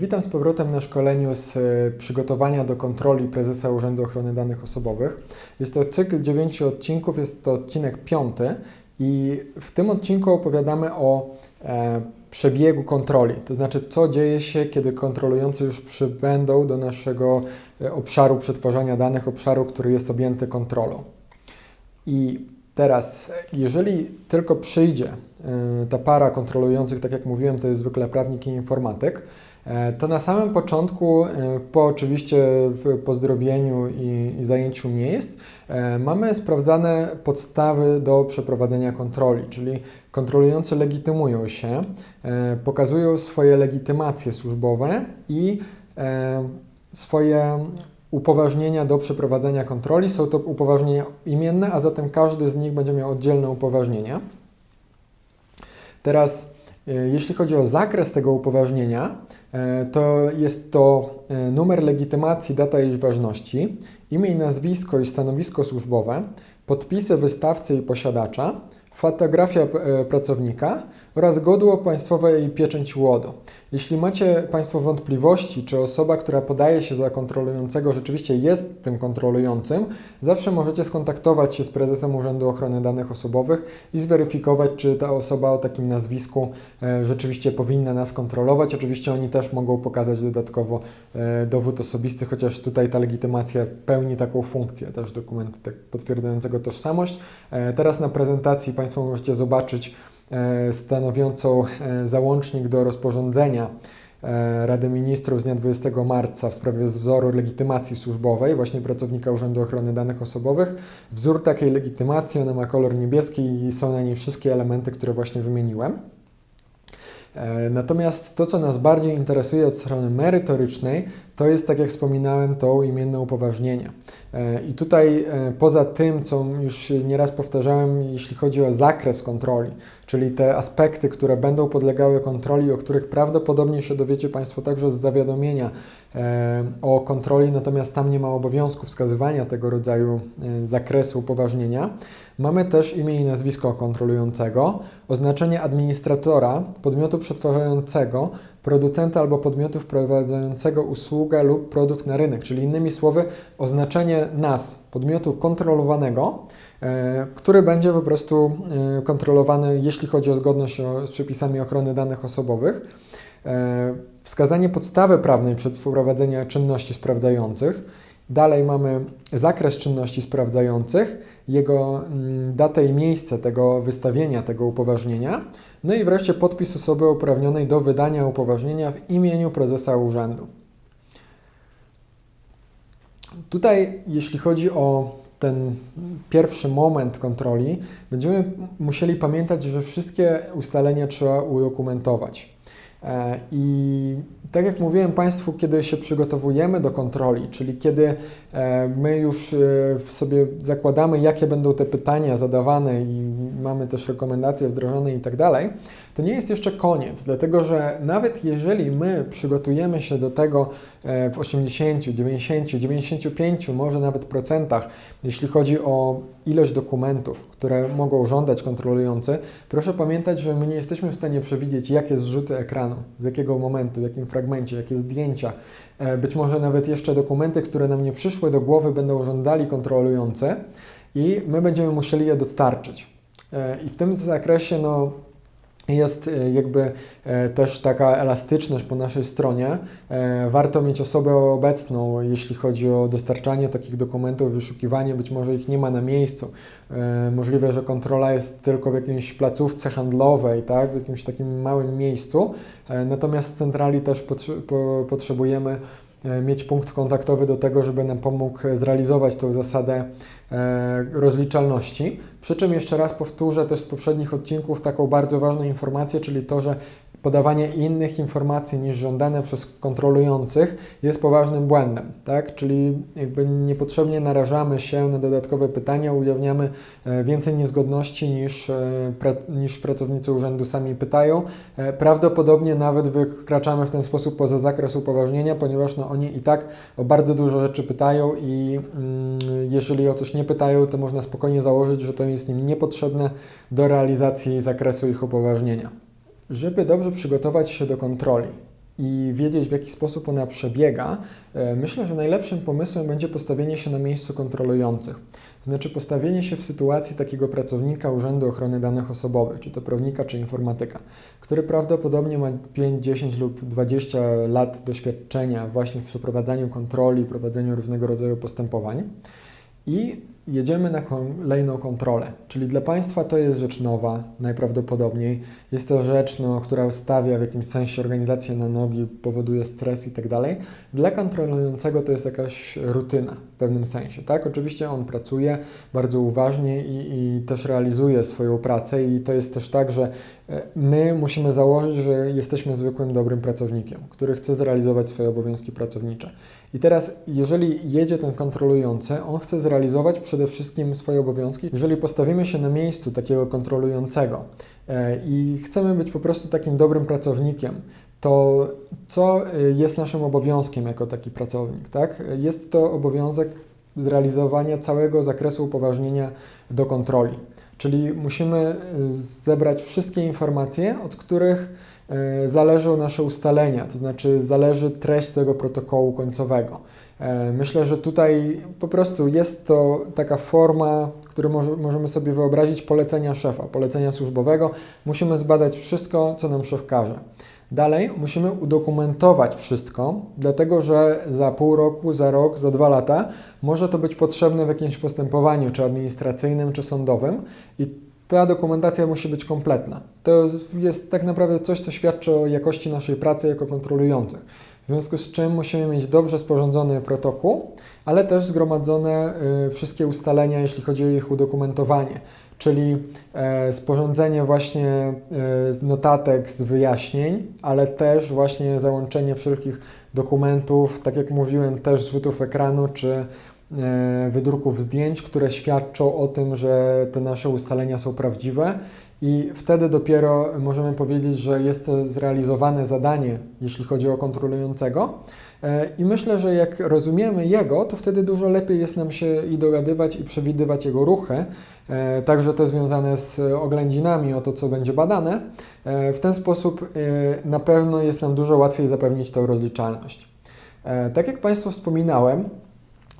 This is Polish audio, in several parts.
Witam z powrotem na szkoleniu z e, przygotowania do kontroli prezesa Urzędu Ochrony Danych Osobowych. Jest to cykl dziewięciu odcinków, jest to odcinek piąty i w tym odcinku opowiadamy o e, przebiegu kontroli, to znaczy co dzieje się, kiedy kontrolujący już przybędą do naszego e, obszaru przetwarzania danych, obszaru, który jest objęty kontrolą. I teraz, jeżeli tylko przyjdzie e, ta para kontrolujących, tak jak mówiłem, to jest zwykle prawnik i informatyk, to na samym początku, e, po oczywiście pozdrowieniu i, i zajęciu miejsc, e, mamy sprawdzane podstawy do przeprowadzenia kontroli, czyli kontrolujący legitymują się, pokazują swoje legitymacje służbowe i swoje upoważnienia do przeprowadzenia kontroli. Są to upoważnienia imienne, a zatem każdy z nich będzie miał oddzielne upoważnienie. Teraz E, jeśli chodzi o zakres tego upoważnienia, e, to jest to e, numer legitymacji, data jej ważności, imię i nazwisko i stanowisko służbowe, podpisy wystawcy i posiadacza, fotografia e, pracownika oraz godło państwowe i pieczęć łodo. Jeśli macie Państwo wątpliwości, czy osoba, która podaje się za kontrolującego rzeczywiście jest tym kontrolującym, zawsze możecie skontaktować się z prezesem Urzędu Ochrony Danych Osobowych i zweryfikować, czy ta osoba o takim nazwisku e, rzeczywiście powinna nas kontrolować. Oczywiście oni też mogą pokazać dodatkowo e, dowód osobisty, chociaż tutaj ta legitymacja pełni taką funkcję też dokumentu potwierdzającego tożsamość. Teraz na prezentacji Państwo możecie zobaczyć e, stanowiącą e, załącznik do rozporządzenia e, Rady Ministrów z dnia 20 marca w sprawie wzoru legitymacji służbowej, właśnie pracownika Urzędu Ochrony Danych Osobowych. Wzór takiej legitymacji, ona ma kolor niebieski i są na niej wszystkie elementy, które właśnie wymieniłem. Natomiast to, co nas bardziej interesuje od strony merytorycznej, to jest, tak jak wspominałem, to imienne upoważnienie. E, I tutaj e, poza tym, co już nieraz powtarzałem, jeśli chodzi o zakres kontroli, czyli te aspekty, które będą podlegały kontroli, o których prawdopodobnie się dowiecie Państwo także z zawiadomienia e, o kontroli, natomiast tam nie ma obowiązku wskazywania tego rodzaju zakresu upoważnienia. Mamy też imię i nazwisko kontrolującego, oznaczenie administratora, podmiotu przetwarzającego, producenta albo podmiotu wprowadzającego usługę lub produkt na rynek, czyli innymi słowy oznaczenie nas, podmiotu kontrolowanego, e, który będzie po prostu e, kontrolowany, jeśli chodzi o zgodność z przepisami ochrony danych osobowych. E, wskazanie podstawy prawnej przeprowadzenia czynności sprawdzających, Dalej mamy zakres czynności sprawdzających, jego mm, datę i miejsce tego wystawienia tego upoważnienia, no i wreszcie podpis osoby uprawnionej do wydania upoważnienia w imieniu prezesa urzędu. Tutaj, jeśli chodzi o ten pierwszy moment kontroli, będziemy musieli pamiętać, że wszystkie ustalenia trzeba udokumentować. E, I tak jak mówiłem Państwu, kiedy się przygotowujemy do kontroli, czyli kiedy e, my już e, sobie zakładamy, jakie będą te pytania zadawane i mamy też rekomendacje wdrożone i tak dalej, to nie jest jeszcze koniec, dlatego że nawet jeżeli my przygotujemy się do tego w 80, 90, 95, może nawet procentach, jeśli chodzi o ilość dokumentów, które mogą żądać kontrolujący, proszę pamiętać, że my nie jesteśmy w stanie przewidzieć, jakie zrzuty ekranu, z jakiego momentu, w jakim fragmencie, jakie zdjęcia, e, być może nawet jeszcze dokumenty, które nam nie przyszły do głowy, będą żądali kontrolujący i my będziemy musieli je dostarczyć. E, I w tym zakresie, no, jest e, jakby e, też taka elastyczność po naszej stronie. E, warto mieć osobę obecną, jeśli chodzi o dostarczanie takich dokumentów, wyszukiwanie, być może ich nie ma na miejscu. Możliwe, że kontrola jest tylko w jakiejś placówce handlowej, tak, w jakimś takim małym miejscu. Natomiast centrali też potrzebujemy mieć punkt kontaktowy do tego, żeby nam pomógł zrealizować tę zasadę e, rozliczalności. Przy czym jeszcze raz powtórzę też z poprzednich odcinków taką bardzo ważną informację, czyli to, że podawanie innych informacji niż żądane przez kontrolujących jest poważnym błędem, tak? Czyli jakby niepotrzebnie narażamy się na dodatkowe pytania, ujawniamy e, więcej niezgodności niż, e, niż pracownicy urzędu sami pytają. E, prawdopodobnie nawet wykraczamy w ten sposób poza zakres upoważnienia, ponieważ no, oni i tak o bardzo dużo rzeczy pytają i mm, jeżeli o coś nie pytają, to można spokojnie założyć, że to jest im niepotrzebne do realizacji zakresu ich upoważnienia. Żeby dobrze przygotować się do kontroli, i wiedzieć, w jaki sposób ona przebiega, e, myślę, że najlepszym pomysłem będzie postawienie się na miejscu kontrolujących. Znaczy postawienie się w sytuacji takiego pracownika Urzędu Ochrony Danych Osobowych, czy to prawnika, czy informatyka, który prawdopodobnie ma 5, 10 lub 20 lat doświadczenia właśnie w przeprowadzaniu kontroli, prowadzeniu różnego rodzaju postępowań. I jedziemy na kolejną kontrolę, czyli dla Państwa to jest rzecz nowa, najprawdopodobniej. Jest to rzecz, no, która stawia w jakimś sensie organizację na nogi, powoduje stres i tak dalej. Dla kontrolującego to jest jakaś rutyna w pewnym sensie, tak? Oczywiście on pracuje bardzo uważnie i, i też realizuje swoją pracę i to jest też tak, że e, my musimy założyć, że jesteśmy zwykłym, dobrym pracownikiem, który chce zrealizować swoje obowiązki pracownicze. I teraz, jeżeli jedzie ten kontrolujący, on chce zrealizować przede wszystkim swoje obowiązki. Jeżeli postawimy się na miejscu takiego kontrolującego e, i chcemy być po prostu takim dobrym pracownikiem, to co e, jest naszym obowiązkiem jako taki pracownik? Tak? Jest to obowiązek zrealizowania całego zakresu upoważnienia do kontroli. Czyli musimy e, zebrać wszystkie informacje, od których zależą nasze ustalenia, to znaczy zależy treść tego protokołu końcowego. E, myślę, że tutaj po prostu jest to taka forma, którą możemy sobie wyobrazić polecenia szefa, polecenia służbowego. Musimy zbadać wszystko, co nam szef każe. Dalej musimy udokumentować wszystko, dlatego że za pół roku, za rok, za dwa lata może to być potrzebne w jakimś postępowaniu, czy administracyjnym, czy sądowym i ta dokumentacja musi być kompletna. To jest tak naprawdę coś, co świadczy o jakości naszej pracy jako kontrolujących. W związku z czym musimy mieć dobrze sporządzony protokół, ale też zgromadzone y, wszystkie ustalenia, jeśli chodzi o ich udokumentowanie, czyli e, sporządzenie właśnie e, notatek z wyjaśnień, ale też właśnie załączenie wszelkich dokumentów, tak jak mówiłem, też zrzutów ekranu czy wydruków zdjęć, które świadczą o tym, że te nasze ustalenia są prawdziwe i wtedy dopiero możemy powiedzieć, że jest to zrealizowane zadanie, jeśli chodzi o kontrolującego. E, I myślę, że jak rozumiemy jego, to wtedy dużo lepiej jest nam się i dogadywać, i przewidywać jego ruchy, e, także te związane z oględzinami, o to, co będzie badane. W ten sposób na pewno jest nam dużo łatwiej zapewnić tą rozliczalność. Tak jak Państwu wspominałem,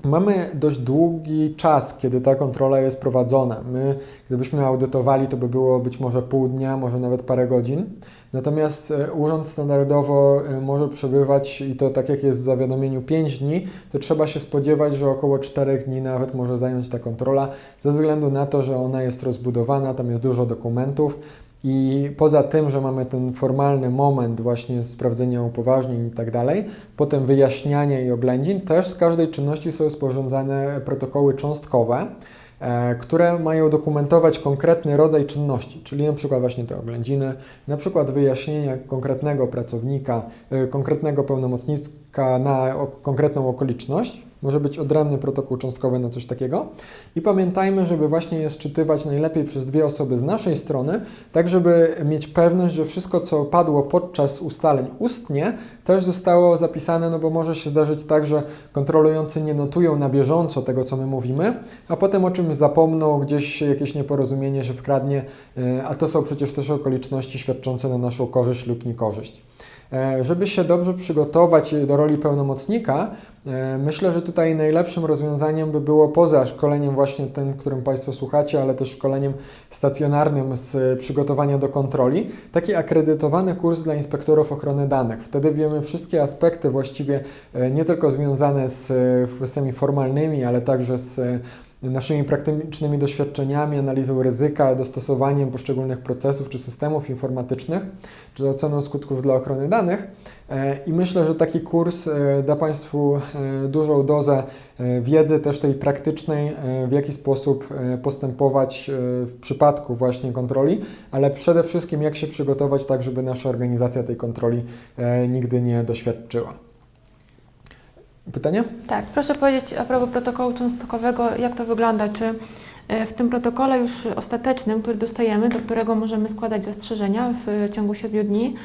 Mamy dość długi czas, kiedy ta kontrola jest prowadzona. My, gdybyśmy audytowali, to by było być może pół dnia, może nawet parę godzin. Natomiast e, urząd standardowo e, może przebywać i to tak jak jest w zawiadomieniu 5 dni, to trzeba się spodziewać, że około 4 dni nawet może zająć ta kontrola, ze względu na to, że ona jest rozbudowana, tam jest dużo dokumentów. I poza tym, że mamy ten formalny moment właśnie sprawdzenia upoważnień i tak dalej, potem wyjaśniania i oględzin, też z każdej czynności są sporządzane protokoły cząstkowe, e, które mają dokumentować konkretny rodzaj czynności, czyli na przykład właśnie te oględziny, na przykład wyjaśnienia konkretnego pracownika, e, konkretnego pełnomocnika na konkretną okoliczność, może być odrębny protokół cząstkowy na coś takiego. I pamiętajmy, żeby właśnie je sczytywać najlepiej przez dwie osoby z naszej strony, tak żeby mieć pewność, że wszystko, co padło podczas ustaleń ustnie, też zostało zapisane, no bo może się zdarzyć tak, że kontrolujący nie notują na bieżąco tego, co my mówimy, a potem o czymś zapomną, gdzieś jakieś nieporozumienie się wkradnie, e, a to są przecież też okoliczności świadczące na naszą korzyść lub niekorzyść. E, żeby się dobrze przygotować do roli pełnomocnika, e, myślę, że tutaj najlepszym rozwiązaniem by było poza szkoleniem właśnie tym, którym Państwo słuchacie, ale też szkoleniem stacjonarnym z przygotowania do kontroli, taki akredytowany kurs dla inspektorów ochrony danych. Wtedy wiemy wszystkie aspekty właściwie e, nie tylko związane z kwestiami formalnymi, ale także z naszymi praktycznymi doświadczeniami, analizą ryzyka, dostosowaniem poszczególnych procesów czy systemów informatycznych, czy oceną skutków dla ochrony danych. E, I myślę, że taki kurs e, da Państwu e, dużą dozę wiedzy też tej praktycznej, w jaki sposób postępować w przypadku właśnie kontroli, ale przede wszystkim jak się przygotować tak, żeby nasza organizacja tej kontroli nigdy nie doświadczyła. Pytanie? Tak, proszę powiedzieć a propos protokołu cząstkowego, jak to wygląda? Czy e, w tym protokole już ostatecznym, który dostajemy, do którego możemy składać zastrzeżenia w ciągu 7 dni,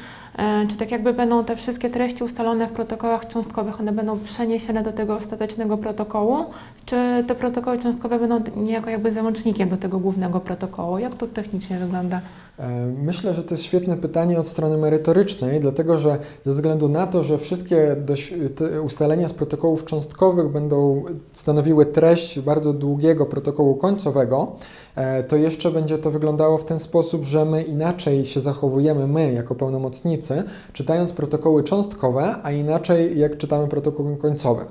Czy tak jakby będą te wszystkie treści ustalone w protokołach cząstkowych, one będą przeniesione do tego ostatecznego protokołu, czy te protokoły cząstkowe będą niejako jakby załącznikiem do tego głównego protokołu? Jak to technicznie wygląda? E, Myślę, że to jest świetne pytanie od strony merytorycznej, dlatego że ze względu na to, że wszystkie ustalenia z protokołów cząstkowych będą stanowiły treść bardzo długiego protokołu końcowego, e, to jeszcze będzie to wyglądało w ten sposób, że my inaczej się zachowujemy, my jako pełnomocnicy, czytając protokoły cząstkowe, a inaczej jak czytamy protokoły końcowe.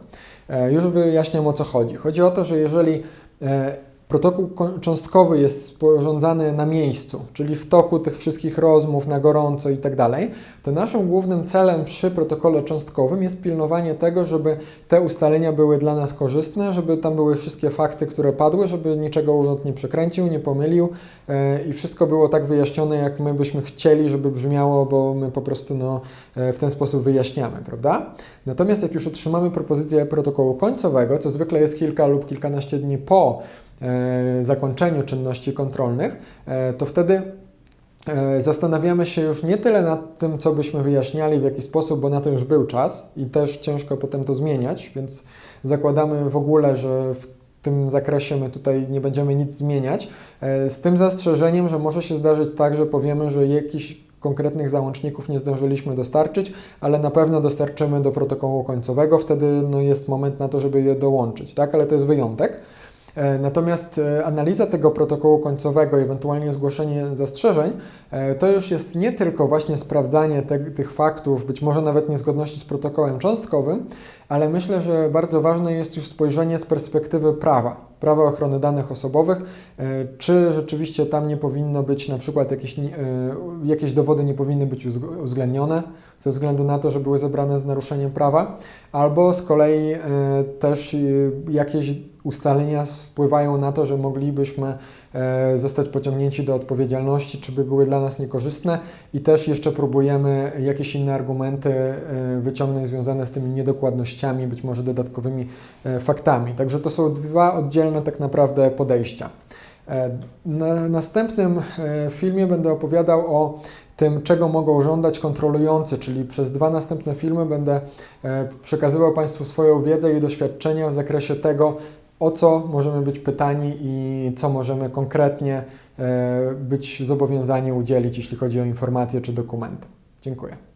Już wyjaśniam o co chodzi. Chodzi o to, że jeżeli e, Protokół ko- cząstkowy jest sporządzany na miejscu, czyli w toku tych wszystkich rozmów, na gorąco i tak dalej, to naszym głównym celem przy protokole cząstkowym jest pilnowanie tego, żeby te ustalenia były dla nas korzystne, żeby tam były wszystkie fakty, które padły, żeby niczego urząd nie przekręcił, nie pomylił e, i wszystko było tak wyjaśnione, jak my byśmy chcieli, żeby brzmiało, bo my po prostu no, e, w ten sposób wyjaśniamy, prawda? Natomiast jak już otrzymamy propozycję protokołu końcowego, co zwykle jest kilka lub kilkanaście dni po zakończeniu czynności kontrolnych, e, to wtedy e, zastanawiamy się już nie tyle nad tym, co byśmy wyjaśniali, w jaki sposób, bo na to już był czas i też ciężko potem to zmieniać, więc zakładamy w ogóle, że w tym zakresie my tutaj nie będziemy nic zmieniać, e, z tym zastrzeżeniem, że może się zdarzyć tak, że powiemy, że jakiś konkretnych załączników nie zdążyliśmy dostarczyć, ale na pewno dostarczymy do protokołu końcowego, wtedy no, jest moment na to, żeby je dołączyć, tak? Ale to jest wyjątek. E, Natomiast e, analiza tego protokołu końcowego, ewentualnie zgłoszenie zastrzeżeń, e, to już jest nie tylko właśnie sprawdzanie te, tych faktów, być może nawet niezgodności z protokołem cząstkowym, ale myślę, że bardzo ważne jest już spojrzenie z perspektywy prawa, prawa ochrony danych osobowych, czy rzeczywiście tam nie powinno być na przykład jakieś, jakieś dowody nie powinny być uwzględnione ze względu na to, że były zebrane z naruszeniem prawa, albo z kolei e, też e, jakieś ustalenia wpływają na to, że moglibyśmy e, zostać pociągnięci do odpowiedzialności, czy by były dla nas niekorzystne i też jeszcze próbujemy jakieś inne argumenty wyciągnąć związane z tymi niedokładnościami, być może dodatkowymi faktami. Także to są dwa oddzielne tak naprawdę podejścia. E, Na następnym e, filmie będę opowiadał o tym, czego mogą żądać kontrolujący, czyli przez dwa następne filmy będę e, przekazywał Państwu swoją wiedzę i doświadczenia w zakresie tego, o co możemy być pytani i co możemy konkretnie być zobowiązani udzielić, jeśli chodzi o informacje czy dokumenty. Dziękuję.